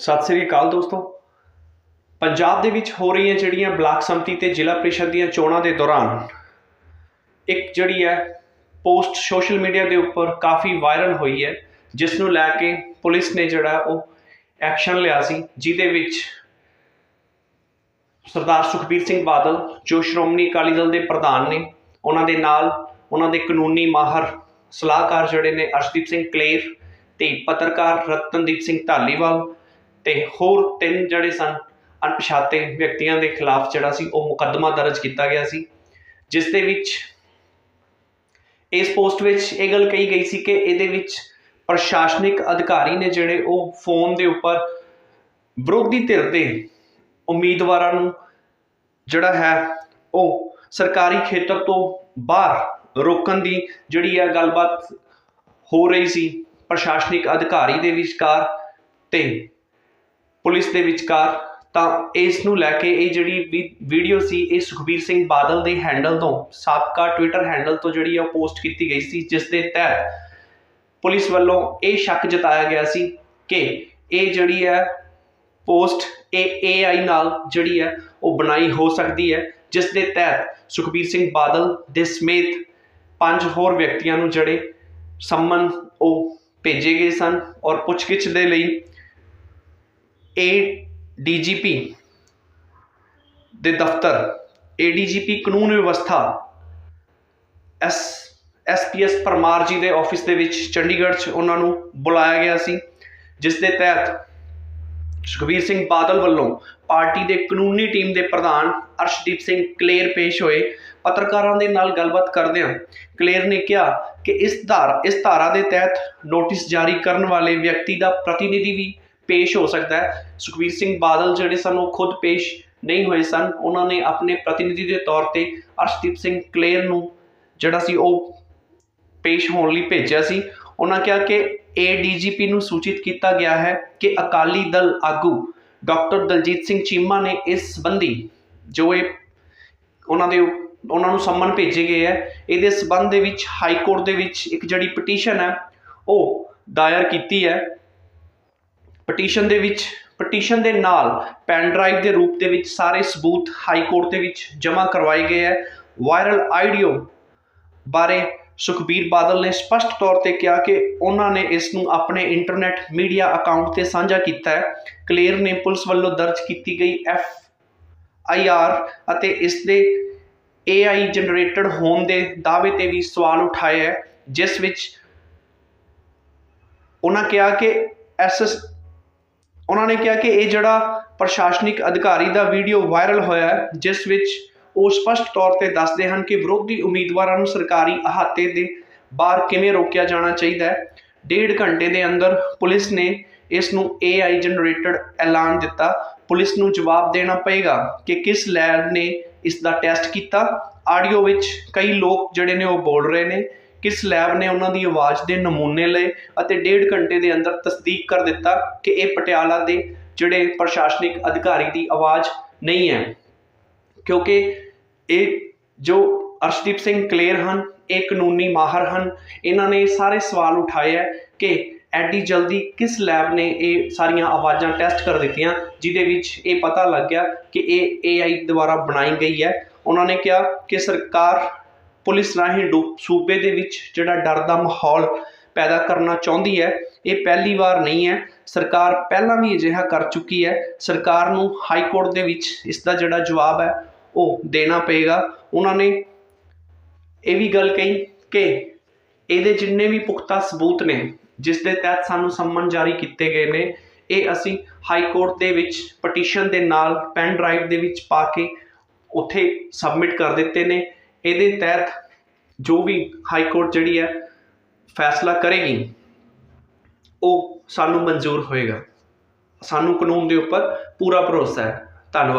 ਸਤਿ ਸ੍ਰੀ ਅਕਾਲ ਦੋਸਤੋ। ਪੰਜਾਬ ਦੇ ਵਿੱਚ ਹੋ ਰਹੀਆਂ ਜਿਹੜੀਆਂ ਬਲਾਕ ਸੰਮਤੀ ਤੇ ਜ਼ਿਲ੍ਹਾ ਪ੍ਰੀਸ਼ਦ ਦੀਆਂ ਚੋਣਾਂ ਦੇ ਦੌਰਾਨ ਇੱਕ ਜਿਹੜੀ ਹੈ ਪੋਸਟ ਸੋਸ਼ਲ ਮੀਡੀਆ ਦੇ ਉੱਪਰ ਕਾਫੀ ਵਾਇਰਲ ਹੋਈ ਹੈ, ਜਿਸ ਨੂੰ ਲੈ ਕੇ ਪੁਲਿਸ ਨੇ ਜਿਹੜਾ ਉਹ ਐਕਸ਼ਨ ਲਿਆ ਸੀ, ਜਿਹਦੇ ਵਿੱਚ ਸਰਦਾਰ ਸੁਖਬੀਰ ਸਿੰਘ ਬਾਦਲ, ਜੋ ਸ਼੍ਰੋਮਣੀ ਅਕਾਲੀ ਦਲ ਦੇ ਪ੍ਰਧਾਨ ਨੇ, ਉਹਨਾਂ ਦੇ ਨਾਲ ਉਹਨਾਂ ਦੇ ਕਾਨੂੰਨੀ ਮਾਹਰ ਸਲਾਹਕਾਰ ਜਿਹੜੇ ਨੇ ਅਰਸ਼ਦੀਪ ਸਿੰਘ ਕਲੇਰ ਤੇ ਪੱਤਰਕਾਰ ਰਤਨਦੀਪ ਸਿੰਘ ਢਾਲੀਵਾਲ ਤੇ ਹੋਰ ਤਿੰਨ ਜਿਹੜੇ ਸਨ, ਅਣਪਛਾਤੇ ਵਿਅਕਤੀਆਂ ਦੇ ਖਿਲਾਫ ਜਿਹੜਾ ਸੀ, ਉਹ ਮੁਕੱਦਮਾ ਦਰਜ ਕੀਤਾ ਗਿਆ ਸੀ, ਜਿਸ ਦੇ ਵਿੱਚ ਇਸ ਪੋਸਟ ਵਿੱਚ ਇਹ ਗੱਲ ਕਹੀ ਗਈ ਸੀ ਕਿ ਇਹਦੇ ਵਿੱਚ ਪ੍ਰਸ਼ਾਸਨਿਕ ਅਧਿਕਾਰੀ ਨੇ ਜਿਹੜੇ ਉਹ ਫੋਨ ਦੇ ਉੱਪਰ ਵਿਰੋਧੀ ਧਿਰ ਦੇ ਉਮੀਦਵਾਰਾਂ ਨੂੰ ਜਿਹੜਾ ਹੈ, ਉਹ ਸਰਕਾਰੀ ਖੇਤਰ ਤੋਂ ਬਾਹਰ ਰੋਕਣ ਦੀ ਜਿਹੜੀ ਹੈ ਗੱਲਬਾਤ ਹੋ ਰਹੀ ਸੀ, ਪ੍ਰਸ਼ਾਸਨਿਕ ਅਧਿਕਾਰੀ ਦੇ ਵਿਚਕਾਰ ਤੇ ਪੁਲਿਸ ਦੇ ਵਿਚਕਾਰ, ਤਾਂ ਇਸ ਨੂੰ ਲੈ ਕੇ ਇਹ ਜਿਹੜੀ ਵੀ- ਵੀਡੀਓ ਸੀ, ਇਹ ਸੁਖਬੀਰ ਸਿੰਘ ਬਾਦਲ ਦੇ ਹੈਂਡਲ ਤੋਂ, ਸਾਬਕਾ ਟਵਿੱਟਰ ਹੈਂਡਲ ਤੋਂ ਜਿਹੜੀ ਆ ਉਹ ਪੋਸਟ ਕੀਤੀ ਗਈ ਸੀ, ਜਿਸ ਦੇ ਤਹਿਤ ਪੁਲਿਸ ਵੱਲੋਂ ਇਹ ਸ਼ੱਕ ਜਤਾਇਆ ਗਿਆ ਸੀ ਕਿ ਇਹ ਜਿਹੜੀ ਹੈ ਪੋਸਟ ਇਹ AI ਨਾਲ ਜਿਹੜੀ ਹੈ ਉਹ ਬਣਾਈ ਹੋ ਸਕਦੀ ਹੈ, ਜਿਸ ਦੇ ਤਹਿਤ ਸੁਖਬੀਰ ਸਿੰਘ ਬਾਦਲ ਦੇ ਸਮੇਤ ਪੰਜ ਹੋਰ ਵਿਅਕਤੀਆਂ ਨੂੰ ਜਿਹੜੇ ਸੰਮਨ ਉਹ ਭੇਜੇ ਗਏ ਸਨ ਔਰ ਪੁੱਛਗਿੱਛ ਦੇ ਲਈ ਏ ਏਡੀਜੀਪੀ ਦੇ ਦਫ਼ਤਰ ਏਡੀਜੀਪੀ ਕਾਨੂੰਨ ਵਿਵਸਥਾ ਐਸ ਐਸਪੀਐਸ ਪਰਮਾਰ ਜੀ ਦੇ ਆਫਿਸ ਦੇ ਵਿੱਚ ਚੰਡੀਗੜ੍ਹ 'ਚ ਉਹਨਾਂ ਨੂੰ ਬੁਲਾਇਆ ਗਿਆ ਸੀ, ਜਿਸ ਦੇ ਤਹਿਤ ਸੁਖਬੀਰ ਸਿੰਘ ਬਾਦਲ ਵੱਲੋਂ ਪਾਰਟੀ ਦੇ ਕਾਨੂੰਨੀ ਟੀਮ ਦੇ ਪ੍ਰਧਾਨ ਅਰਸ਼ਦੀਪ ਸਿੰਘ ਕਲੇਰ ਪੇਸ਼ ਹੋਏ। ਪੱਤਰਕਾਰਾਂ ਦੇ ਨਾਲ ਗੱਲਬਾਤ ਕਰਦਿਆਂ ਕਲੇਰ ਨੇ ਕਿਹਾ ਕਿ ਇਸ ਧਾਰ, ਇਸ ਧਾਰਾ ਦੇ ਤਹਿਤ ਨੋਟਿਸ ਜਾਰੀ ਕਰਨ ਵਾਲੇ ਵਿਅਕਤੀ ਦਾ ਪ੍ਰਤੀਨਿਧੀ ਵੀ ਪੇਸ਼ ਹੋ ਸਕਦਾ ਹੈ। ਸੁਖਬੀਰ ਸਿੰਘ ਬਾਦਲ ਜਿਹੜੇ ਸਨ, ਉਹ ਖੁਦ ਪੇਸ਼ ਨਹੀਂ ਹੋਏ ਸਨ। ਉਹਨਾਂ ਨੇ ਆਪਣੇ ਪ੍ਰਤੀਨਿਧੀ ਦੇ ਤੌਰ ਤੇ ਅਰਸ਼ਦੀਪ ਸਿੰਘ ਕਲੇਰ ਨੂੰ ਜਿਹੜਾ ਸੀ, ਉਹ ਪੇਸ਼ ਹੋਣ ਲਈ ਭੇਜਿਆ ਸੀ। ਉਹਨਾਂ ਕਿਹਾ ਕਿ ਏਡੀਜੀਪੀ ਨੂੰ ਸੂਚਿਤ ਕੀਤਾ ਗਿਆ ਹੈ ਕਿ ਅਕਾਲੀ ਦਲ ਆਗੂ ਡਾਕਟਰ ਦਲਜੀਤ ਸਿੰਘ ਚੀਮਾ ਨੇ ਇਸ ਸੰਬੰਧੀ ਜੋ ਇਹ ਉਹਨਾਂ ਦੇ ਉਹਨਾਂ ਨੂੰ ਸੰਮਨ ਭੇਜੇ ਗਏ ਹੈ, ਇਹਦੇ ਸਬੰਧ ਦੇ ਵਿੱਚ ਹਾਈ ਕੋਰਟ ਦੇ ਵਿੱਚ ਇੱਕ ਜਿਹੜੀ ਪਟੀਸ਼ਨ ਹੈ, ਉਹ ਦਾਇਰ ਕੀਤੀ ਹੈ। ਪਟੀਸ਼ਨ ਦੇ ਵਿੱਚ ਪਟੀਸ਼ਨ ਦੇ ਨਾਲ ਪੈਨ ਡਰਾਈਵ ਦੇ ਰੂਪ ਦੇ ਵਿੱਚ ਸਾਰੇ ਸਬੂਤ ਹਾਈ ਕੋਰਟ ਦੇ ਵਿੱਚ ਜਮ੍ਹਾਂ ਕਰਵਾਏ ਗਏ ਹੈ। ਵਾਇਰਲ ਆਈਡੀਓ ਬਾਰੇ ਸੁਖਬੀਰ ਬਾਦਲ ਨੇ ਸਪਸ਼ਟ ਤੌਰ ਤੇ ਕਿਹਾ ਕਿ ਉਹਨਾਂ ਨੇ ਇਸ ਨੂੰ ਆਪਣੇ ਇੰਟਰਨੈਟ ਮੀਡੀਆ ਅਕਾਊਂਟ ਤੇ ਸਾਂਝਾ ਕੀਤਾ ਹੈ। ਕਲੇਰ ਨੇ ਪੁਲਿਸ ਵੱਲੋਂ ਦਰਜ ਕੀਤੀ ਗਈ ਐਫ ਆਈ ਆਰ ਅਤੇ ਇਸ ਦੇ AI ਜਨਰੇਟਡ ਹੋਣ ਦੇ ਦਾਅਵੇ ਤੇ ਵੀ ਸਵਾਲ ਉਠਾਏ ਹੈ, ਜਿਸ ਵਿੱਚ ਉਹਨਾਂ ਕਿਹਾ ਕਿ ਐਸਐਸ ਉਹਨਾਂ ਨੇ ਕਿਹਾ ਕਿ ਇਹ ਜਿਹੜਾ ਪ੍ਰਸ਼ਾਸਨਿਕ ਅਧਿਕਾਰੀ ਦਾ ਵੀਡੀਓ ਵਾਇਰਲ ਹੋਇਆ ਜਿਸ ਵਿੱਚ ਉਹ ਸਪਸ਼ਟ ਤੌਰ ਤੇ ਦੱਸਦੇ ਹਨ ਕਿ ਵਿਰੋਧੀ ਉਮੀਦਵਾਰਾਂ ਨੂੰ ਸਰਕਾਰੀ ਅਹਾਤੇ ਦੇ ਬਾਹਰ ਕਿਵੇਂ ਰੋਕਿਆ ਜਾਣਾ ਚਾਹੀਦਾ ਹੈ। ਡੇਢ ਘੰਟੇ ਦੇ ਅੰਦਰ ਪੁਲਿਸ ਨੇ ਇਸ ਨੂੰ AI ਜਨਰੇਟਡ ਐਲਾਨ ਦਿੱਤਾ। ਪੁਲਿਸ ਨੂੰ ਜਵਾਬ ਦੇਣਾ ਪਏਗਾ ਕਿ ਕਿਸ ਲੈਬ ਨੇ ਇਸ ਦਾ ਟੈਸਟ ਕੀਤਾ। ਆਡੀਓ ਵਿੱਚ ਕਈ ਲੋਕ ਜਿਹੜੇ ਨੇ ਉਹ ਬੋਲ ਰਹੇ ਨੇ। ਕਿਸ ਲੈਬ ਨੇ ਉਹਨਾਂ ਦੀ ਆਵਾਜ਼ ਦੇ ਨਮੂਨੇ ਲਏ ਅਤੇ ਡੇਢ ਘੰਟੇ ਦੇ ਅੰਦਰ ਤਸਦੀਕ ਕਰ ਦਿੱਤਾ ਕਿ ਇਹ ਪਟਿਆਲਾ ਦੇ ਜਿਹੜੇ ਪ੍ਰਸ਼ਾਸਨਿਕ ਅਧਿਕਾਰੀ ਦੀ ਆਵਾਜ਼ ਨਹੀਂ ਹੈ। ਕਿਉਂਕਿ ਇਹ ਜੋ ਅਰਸ਼ਦੀਪ ਸਿੰਘ ਕਲੇਰ ਹਨ, ਇਹ ਕਾਨੂੰਨੀ ਮਾਹਰ ਹਨ, ਇਹਨਾਂ ਨੇ ਸਾਰੇ ਸਵਾਲ ਉਠਾਏ ਹੈ ਕਿ ਐਡੀ ਜਲਦੀ ਕਿਸ ਲੈਬ ਨੇ ਇਹ ਸਾਰੀਆਂ ਆਵਾਜ਼ਾਂ ਟੈਸਟ ਕਰ ਦਿੱਤੀਆਂ, ਜਿਹਦੇ ਵਿੱਚ ਇਹ ਪਤਾ ਲੱਗ ਗਿਆ ਕਿ ਇਹ AI ਦੁਆਰਾ ਬਣਾਈ ਗਈ ਹੈ। ਉਹਨਾਂ ਨੇ ਕਿਹਾ ਕਿ ਸਰਕਾਰ ਪੁਲਿਸ ਰਾਹੀਂ ਡੂ- ਸੂਬੇ ਦੇ ਵਿੱਚ ਜਿਹੜਾ ਡਰ ਦਾ ਮਾਹੌਲ ਪੈਦਾ ਕਰਨਾ ਚਾਹੁੰਦੀ ਹੈ, ਇਹ ਪਹਿਲੀ ਵਾਰ ਨਹੀਂ ਹੈ। ਸਰਕਾਰ ਪਹਿਲਾਂ ਵੀ ਅਜਿਹਾ ਕਰ ਚੁੱਕੀ ਹੈ। ਸਰਕਾਰ ਨੂੰ ਹਾਈ ਕੋਰਟ ਦੇ ਵਿੱਚ ਇਸ ਦਾ ਜਿਹੜਾ ਜਵਾਬ ਹੈ, ਉਹ ਦੇਣਾ ਪਏਗਾ। ਉਹਨਾਂ ਨੇ ਇਹ ਵੀ ਗੱਲ ਕਹੀ ਕਿ ਇਹਦੇ ਜਿੰਨੇ ਵੀ ਪੁਖਤਾ ਸਬੂਤ ਨੇ, ਜਿਸ ਦੇ ਤਹਿਤ ਸਾਨੂੰ ਸੰਮਨ ਜਾਰੀ ਕੀਤੇ ਗਏ ਨੇ, ਇਹ ਅਸੀਂ ਹਾਈ ਕੋਰਟ ਦੇ ਵਿੱਚ ਪਟੀਸ਼ਨ ਦੇ ਨਾਲ, ਪੈਨ ਡਰਾਈਵ ਦੇ ਵਿੱਚ ਪਾ ਕੇ ਉੱਥੇ ਸਬਮਿਟ ਕਰ ਦਿੱਤੇ ਨੇ। ਇਹਦੇ ਤਹਿਤ ਜੋ ਵੀ ਹਾਈ ਕੋਰਟ ਜਿਹੜੀ ਹੈ ਫੈਸਲਾ ਕਰੇਗੀ, ਉਹ ਸਾਨੂੰ ਮਨਜ਼ੂਰ ਹੋਏਗਾ। ਸਾਨੂੰ ਕਾਨੂੰਨ ਦੇ ਉੱਪਰ ਪੂਰਾ ਭਰੋਸਾ ਹੈ। ਧੰਨਵਾਦ।